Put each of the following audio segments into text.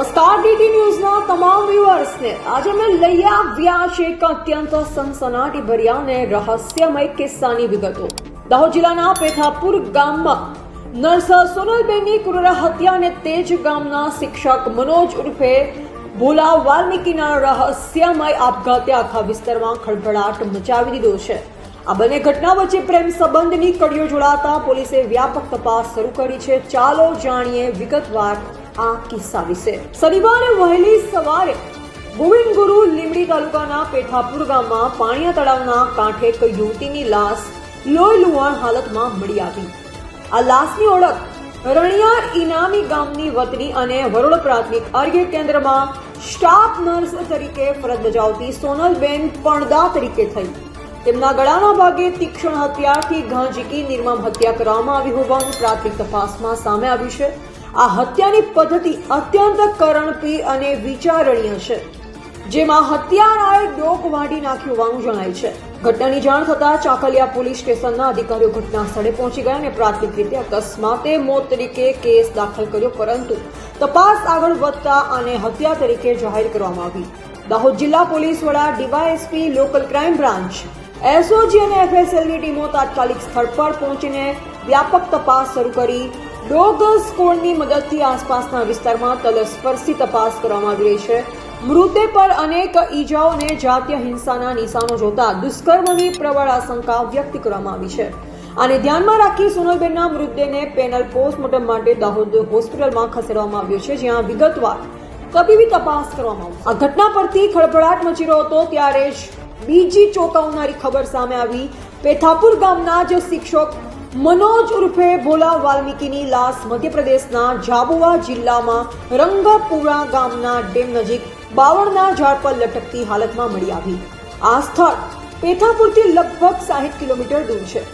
નમસ્કાર ડીટી ન્યૂઝના તમામ વ્યુઅર્સને આજે મેં લઈ આવ્યા છે એક અત્યંત સનસનાટી ભર્યા અને રહસ્યમય કિસ્સાની વિગતો. દાહોદ જિલ્લાના પેથાપુર ગામમાં નર્સ સોનલબેનની ક્રૂર હત્યા અને તેજ ગામના શિક્ષક મનોજ ઉર્ફે ભોલા વાલ્મીકીના રહસ્યમય આપઘાતે આખા વિસ્તારમાં ખળભળાટ મચાવી દીધો છે. આ બંને ઘટના વચ્ચે પ્રેમ સંબંધની કડીઓ જોડાતા પોલીસે વ્યાપક તપાસ શરૂ કરી છે. ચાલો જાણીએ વિગતવાર આ કિસ્સા વિશે. શનિવારે વહેલી સવારે ગોવિંદ ગુરુ લીમડી તાલુકાના પેઠાપુર ગામમાં પાણિયા તળાવના કાંઠે એક યુવતીની લાશ લોહી લુહાણ હાલતમાં મળી આવી. આ લાશની ઓળખ રણિયાર ઇનામી ગામની વતની અને વરોડ પ્રાથમિક આરોગ્ય કેન્દ્રમાં સ્ટાફ નર્સ તરીકે ફરજ બજાવતી સોનલબેન પણદા તરીકે થઈ. તેમના ગળાના ભાગે તીક્ષ્ણ હથિયારથી ઘા ઝીકી, નિર્મમ હત્યા કરવામાં આવી હોવાનું પ્રાથમિક તપાસમાં સામે આવ્યું છે. આ હત્યાની પદ્ધતિ અત્યંત કરણપી અને વિચારણીય છે. જેમાં હત્યારાએ ડોક વાઢી નાખ્યું હોવાનું જણાય છે. ઘટનાની જાણ થતાં ચાકલિયા પોલીસ સ્ટેશનના અધિકારીઓ ઘટના સ્થળે પહોંચી ગયા અને પ્રાથમિક રીતે અકસ્માતે મોત તરીકે કેસ દાખલ કર્યો, પરંતુ તપાસ આગળ વધતા આને હત્યા તરીકે જાહેર કરવામાં આવી. દાહોદ જિલ્લા પોલીસ વડા DYSP local crime branch, SOG અને એફએસએલની ટીમો તાત્કાલિક સ્થળ પર પહોંચીને વ્યાપક તપાસ શરૂ કરી ડોગ સ્કોડની મદદથી આસપાસના વિસ્તારમાં તલસ્પર્શી તપાસ કરવામાં આવી રહી છે. મૃતે પર અનેક ઈજાઓ અને જાતીય હિંસાના નિશાનો જોતા દુષ્કર્મની પ્રબળ આશંકા વ્યક્ત કરવામાં આવી છે. આને ધ્યાનમાં રાખી સોનલબેનના મૃતદેહને પેનલ પોસ્ટમોર્ટમ માટે દાહોદ હોસ્પિટલમાં ખસેડવામાં આવ્યો છે, જ્યાં વિગતવાર તબીબી તપાસ કરવામાં આવી. આ ઘટના પરથી ખળભળાટ મચી રહ્યો હતો, ત્યારે જ બીજી ચોંકાવનારી ખબર સામે આવી. પેથાપુર ગામના જ શિક્ષક મનોજ ઉર્ફે ભોલા વાલ્મીકીની લાશ મધ્યપ્રદેશના ઝાબુઆ જિલ્લામાં રંગપુરા ગામના ડેમ નજીક બાવળના ઝાડ પર લટકતી હાલતમાં મળી આવી. આ સ્થળ પેથાપુરથી લગભગ સાહીઠ કિલોમીટર દૂર છે.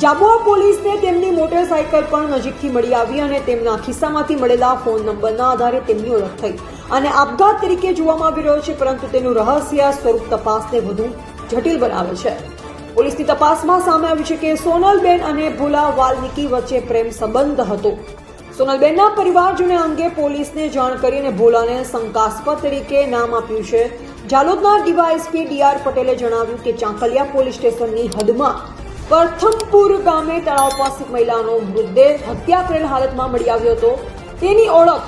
જાબુઆ પોલીસને તેમની મોટરસાયકલ પણ નજીકથી મળી આવી અને તેમના ખિસ્સામાંથી મળેલા ફોન નંબરના આધારે તેમની ઓળખ થઈ. અને આપઘાત તરીકે જોવામાં આવી રહ્યો છે, પરંતુ તેનું રહસ્ય સ્વરૂપ તપાસને વધુ જટિલ બનાવે છે. પોલીસની તપાસમાં સામે આવ્યું છે કે સોનલબેન અને ભોલા વાલ્મિકી વચ્ચે પ્રેમ સંબંધ હતો. સોનલબેનના પરિવારજોને અંગે પોલીસને જાણ કરી અને ભોલાને શંકાસ્પદ તરીકે નામ આપ્યું છે. જાલોદના ડીવાયએસપી ડીઆર પટેલે જણાવ્યું કે ચાંકલિયા પોલીસ સ્ટેશનની હદમાં પ્રથમપુર ગામે તળાવ પાસે મહિલાનો મૃતદેહ હત્યા કરેલ હાલતમાં મળી આવ્યો હતો. તેની ઓળખ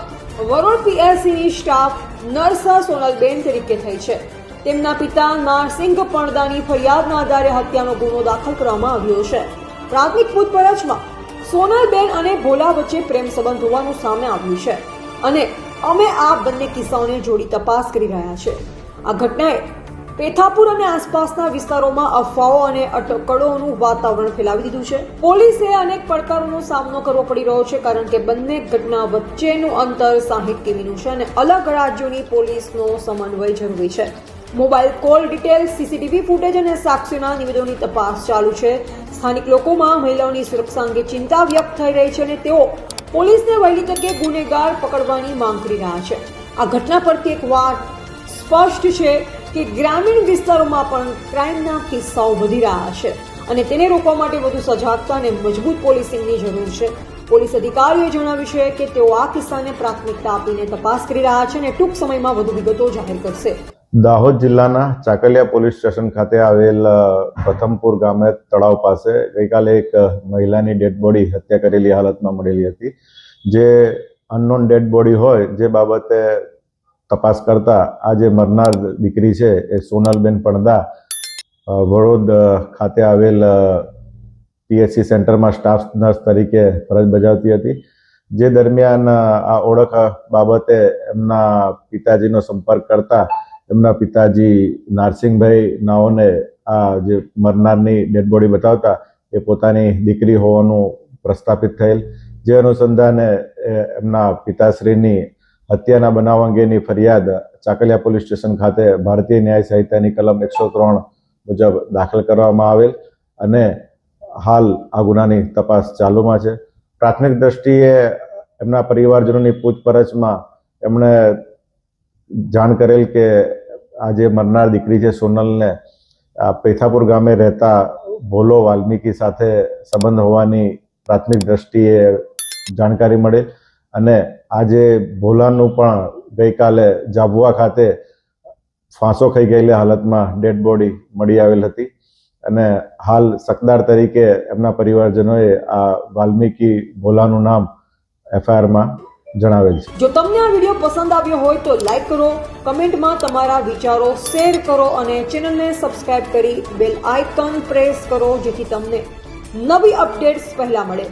વરોડ પીએસસીની સ્ટાફ નર્સ સોનલબેન તરીકે થઈ છે. તેમના પિતા નારસિંહ પણદાની ફરિયાદના આધારે હત્યાનો ગુનો દાખલ કરવામાં આવ્યો છે. પ્રાથમિક પૂછપરછમાં સોનલબેન અને ભોલા વચ્ચે પ્રેમ સંબંધ હોવાનું સામે આવ્યું છે અને અમે આ બંને કિસ્સાઓને જોડી તપાસ કરી રહ્યા છે. આ ઘટનાએ પેથાપુર અને આસપાસના વિસ્તારોમાં અફવાઓ અને અટકળોનું વાતાવરણ ફેલાવી દીધું છે. પોલીસે અનેક પડકારોનો સામનો કરવો પડી રહ્યો છે કારણ કે બંને ઘટના વચ્ચેનું અંતર સાહીઠ કેવીનું છે અને અલગ રાજ્યોની પોલીસનો સમન્વય જરૂરી છે. Mobile call detail, CCTV footage અને સાક્ષીઓના નિવેદનોની તપાસ ચાલુ છે. સ્થાનિક લોકોમાં મહિલાઓની સુરક્ષા અંગે ચિંતા વ્યક્ત થઈ રહી છે અને તેઓ પોલીસને વહેલી તકે ગુનેગાર પકડવાની માંગ કરી રહ્યા છે. આ ઘટના પરથી એક વાત સ્પષ્ટ છે કે ગ્રામીણ વિસ્તારોમાં પણ ક્રાઇમના કિસ્સાઓ વધી રહ્યા છે અને તેને રોકવા માટે વધુ સજાગતા અને મજબૂત પોલીસિંગની જરૂર છે. પોલીસ અધિકારીઓએ જણાવ્યું છે કે તેઓ આ કિસ્સાને પ્રાથમિકતા આપીને તપાસ કરી રહ્યા છે અને ટૂંક સમયમાં વધુ વિગતો જાહેર કરશે. દાહોદ જિલ્લાના ચાકલિયા પોલીસ સ્ટેશન ખાતે આવેલ પ્રથમપુર ગામે તળાવ પાસે ગઈકાલે એક મહિલાની ડેડ બોડી હત્યા કરેલી હાલતમાં મળેલી હતી. જે અનનોન ડેડ બોડી હોય, જે બાબતે તપાસ કરતા આ જે મરનાર દીકરી છે, એ સોનલબેન પડદા વડોદ ખાતે આવેલ પીએચસી સેન્ટરમાં સ્ટાફ નર્સ તરીકે ફરજ બજાવતી હતી. જે દરમિયાન આ ઓળખ બાબતે એમના પિતાજીનો સંપર્ક કરતા એમના પિતાજી નારસિંહભાઈ નાઓને આ જે મરનારની ડેડ બોડી બતાવતા, એ પોતાની દીકરી હોવાનું પ્રસ્થાપિત થયેલ. જે અનુસંધાને એમના પિતાશ્રીની હત્યાના બનાવ અંગેની ફરિયાદ ચાકલિયા પોલીસ સ્ટેશન ખાતે ભારતીય ન્યાય સંહિતાની કલમ એકસો ત્રણ મુજબ દાખલ કરવામાં આવેલ અને હાલ આ ગુનાની તપાસ ચાલુમાં છે. પ્રાથમિક દ્રષ્ટિએ એમના પરિવારજનોની પૂછપરછમાં એમણે જાણ કરેલ કે આ જે મરનાર દીકરી છે સોનલને પેથાપુર ગામે રહેતા ભોલો વાલ્મીકી સાથે સંબંધ હોવાની પ્રાથમિક દ્રષ્ટિએ જાણકારી મળે અને આજે ભોલાનું પણ ગઈકાલે જાબુઆ ખાતે ફાંસો ખાઈ ગયેલી હાલતમાં ડેડ બોડી મળી આવેલ હતી અને હાલ સકદાર તરીકે એમના પરિવારજનોએ આ વાલ્મીકી ભોલાનું નામ એફઆઈઆરમાં જણાવેલ છે. જો તમને આ વીડિયો પસંદ આવ્યો હોય તો લાઈક કરો, કમેન્ટમાં તમારા વિચારો શેર કરો અને ચેનલને સબસ્ક્રાઇબ કરી બેલ આઇકન પ્રેસ કરો જેથી તમને નવી અપડેટ્સ પહેલા મળે.